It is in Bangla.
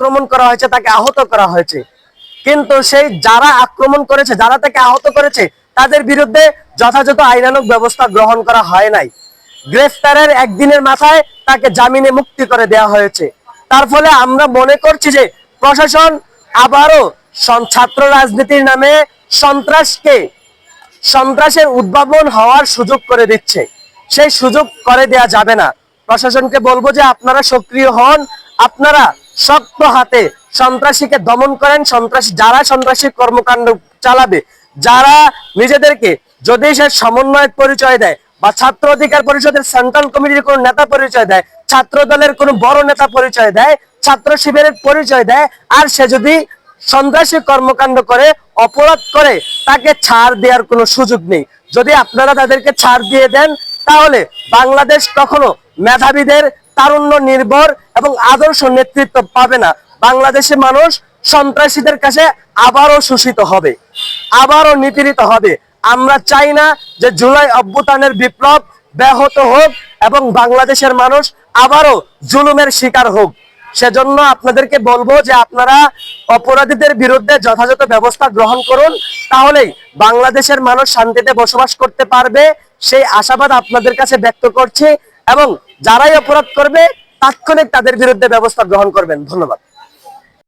আক্রমণ করা হয়েছে, তাকে আহত করা হয়েছে। কিন্তু সেই যারা আক্রমণ করেছে, যারা তাকে আহত করেছে, তাদের বিরুদ্ধে যথাযথ আইনানুগ ব্যবস্থা গ্রহণ করা হয় নাই। গ্রেফতারের একদিনের মাথায় তাকে জামিনে মুক্তি করে দেওয়া হয়েছে। তার ফলে আমরা মনে করছি যে প্রশাসন আবারও ছাত্র রাজনীতির নামে সন্ত্রাসকে, সন্ত্রাসের উদ্ভাবন হওয়ার সুযোগ করে দিচ্ছে। সেই সুযোগ করে দেয়া যাবে না। প্রশাসনকে বলব যে আপনারা সক্রিয় হন, আপনারা শক্ত হাতে সন্ত্রাসীকে দমন করেন। সন্ত্রাসী, যারা সন্ত্রাসী কর্মকাণ্ড চালাবে, যারা নিজেদেরকে যদি সে সমন্বয়ক পরিচয় দেয় বা ছাত্র অধিকার পরিষদের সেন্ট্রাল কমিটির কোনো নেতা পরিচয় দেয়, ছাত্র দলের কোনো বড় নেতা পরিচয় দেয়, ছাত্র শিবিরের পরিচয় দেয়, আর সে যদি সন্ত্রাসী কর্মকাণ্ড করে, অপরাধ করে, তাকে ছাড় দেওয়ার কোনো সুযোগ নেই। যদি আপনারা তাদেরকে ছাড় দিয়ে দেন, তাহলে বাংলাদেশ কখনো মেধাবীদের তারুণ্য, নির্ভর এবং আদর্শ নেতৃত্ব পাবে না। বাংলাদেশের মানুষ সন্ত্রাসীদের কাছে আবারও শোষিত হবে, আবারও নিপীড়িত হবে। আমরা চাই না যে জুলাই অভ্যুত্থানের বিপ্লব ব্যাহত হোক এবং বাংলাদেশের মানুষ আবারও জুলুমের শিকার হোক। সেজন্য আপনাদেরকে বলব যে আপনারা অপরাধীদের বিরুদ্ধে যথাযথ ব্যবস্থা গ্রহণ করুন, তাহলেই বাংলাদেশের মানুষ শান্তিতে বসবাস করতে পারবে। সেই আশাবাদ আপনাদের কাছে ব্যক্ত করছি এবং যারাই অপরাধ করবে তাৎক্ষণিক তাদের বিরুদ্ধে ব্যবস্থা গ্রহণ করবেন। ধন্যবাদ।